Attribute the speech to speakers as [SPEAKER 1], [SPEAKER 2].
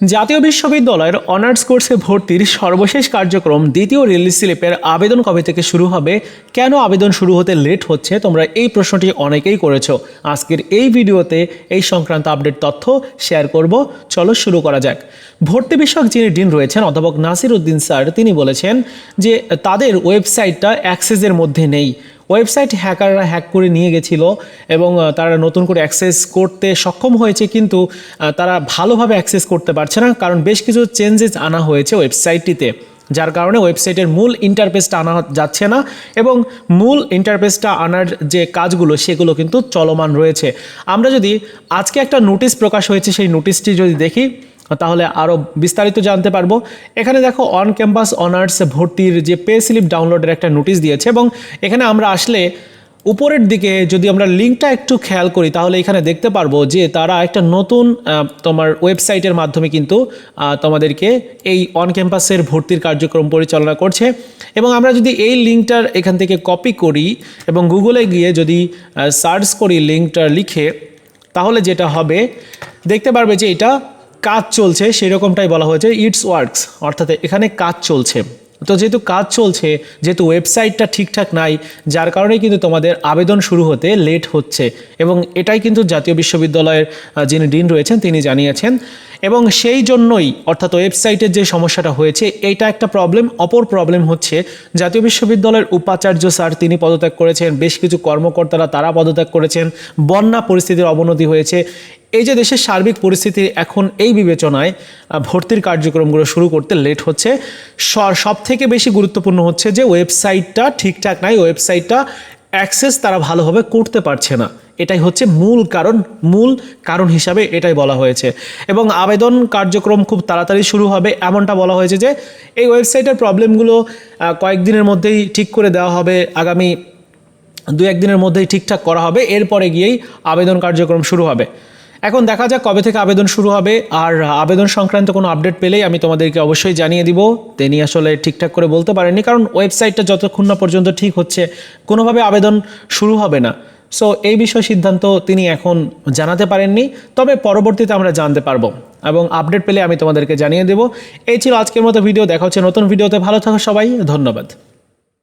[SPEAKER 1] জাতীয় বিশ্ববিদ্যালয়ের অনার্স কোর্সে ভর্তির সর্বশেষ কার্যক্রম দ্বিতীয় রিলিজ স্লিপের আবেদন কবে থেকে শুরু হবে? কেন আবেদন শুরু হতে লেট হচ্ছে? তোমরা এই প্রশ্নটি অনেকেই করেছ। আজকের এই ভিডিওতে এই সংক্রান্ত আপডেট তথ্য শেয়ার করব। চলো শুরু করা যাক। ভর্তি বিষয়ক যিনি ডিন রয়েছেন, অধ্যাপক নাসির উদ্দিন স্যার, তিনি বলেছেন যে তাদের ওয়েবসাইটটা অ্যাক্সেসের মধ্যে নেই। ওয়েবসাইট হ্যাকাররা হ্যাক করে নিয়ে গেছিল এবং তারা নতুন করে অ্যাক্সেস করতে সক্ষম হয়েছে, কিন্তু তারা ভালোভাবে অ্যাক্সেস করতে পারছে না, কারণ বেশ কিছু চেঞ্জেস আনা হয়েছে ওয়েবসাইটটিতে, যার কারণে ওয়েবসাইটের মূল ইন্টারফেসটা আনা যাচ্ছে না এবং মূল ইন্টারফেসটা আনার যে কাজগুলো, সেগুলো কিন্তু চলমান রয়েছে। আমরা যদি আজকে একটা নোটিশ প্রকাশ হয়েছে, সেই নোটিশটি যদি দেখি তাহলে আরও বিস্তারিত জানতে পারব। এখানে দেখো অন ক্যাম্পাস অনার্স ভর্তির যে পে স্লিপ ডাউনলোডের একটা নোটিশ দিয়েছে এবং এখানে আমরা আসলে উপরের দিকে যদি আমরা লিঙ্কটা একটু খেয়াল করি, তাহলে এখানে দেখতে পারব যে তারা একটা নতুন তোমার ওয়েবসাইটের মাধ্যমে কিন্তু তোমাদেরকে এই অন ক্যাম্পাসের ভর্তির কার্যক্রম পরিচালনা করছে। এবং আমরা যদি এই লিঙ্কটার এখান থেকে কপি করি এবং গুগলে গিয়ে যদি সার্চ করি লিঙ্কটা লিখে, তাহলে যেটা হবে, দেখতে পারবে যে এটা কাজ চলছে, সেরকমটাই বলা হয়েছে ইটস ওয়ার্কস অর্থাৎ এখানে কাজ চলছে। তো যেহেতু কাজ চলছে, যেহেতু ওয়েবসাইটটা ঠিকঠাক নাই, যার কারণে কিন্তু তোমাদের আবেদন শুরু হতে লেট হচ্ছে। এবং এটাই কিন্তু জাতীয় বিশ্ববিদ্যালয়ের যিনি ডিন রয়েছেন, তিনি জানিয়েছেন। এবং সেই জন্যই, অর্থাৎ ওয়েবসাইটের যে সমস্যাটা হয়েছে, এটা একটা প্রবলেম অপর প্রবলেম হচ্ছে, জাতীয় বিশ্ববিদ্যালয়ের উপাচার্য স্যার তিনি পদত্যাগ করেছেন, বেশ কিছু কর্মকর্তারা তারা পদত্যাগ করেছেন, বন্যা পরিস্থিতির অবনতি হয়েছে। এই যে দেশের সার্বিক পরিস্থিতি এখন এই বিবেচনায় ভর্তির কার্যক্রমগুলো শুরু করতে লেট হচ্ছে সব থেকে বেশি গুরুত্বপূর্ণ হচ্ছে যে ওয়েবসাইটটা ঠিকঠাক নাই, ওয়েবসাইটটা অ্যাক্সেস তারা ভালোভাবে করতে পারছে না। এটাই হচ্ছে মূল কারণ মূল কারণ হিসাবে এটাই বলা হয়েছে। এবং আবেদন কার্যক্রম খুব তাড়াতাড়ি শুরু হবে, এমনটা বলা হয়েছে যে এই ওয়েবসাইটের প্রবলেমগুলো কয়েকদিনের মধ্যেই ঠিক করে দেওয়া হবে, আগামী দু একদিনের মধ্যেই ঠিকঠাক করা হবে, এরপরে গিয়েই আবেদন কার্যক্রম শুরু হবে। এখন দেখা যাক কবে থেকে আবেদন শুরু হবে। আর আবেদন সংক্রান্ত কোনো আপডেট পেলেই আমি তোমাদেরকে অবশ্যই জানিয়ে দিব। তিনি আসলে ঠিকঠাক করে বলতে পারেননি, কারণ ওয়েবসাইটটা যতক্ষণ না পর্যন্ত ঠিক হচ্ছে, কোনোভাবে আবেদন শুরু হবে না। সো এই বিষয় সিদ্ধান্ত তিনি এখন জানাতে পারেননি, তবে পরবর্তীতে আমরা জানতে পারব। এবং আপডেট পেলে আমি তোমাদেরকে জানিয়ে দেব। এই ছিল আজকের মতো ভিডিও, দেখা হচ্ছে নতুন ভিডিওতে। ভালো থাকো সবাই, ধন্যবাদ।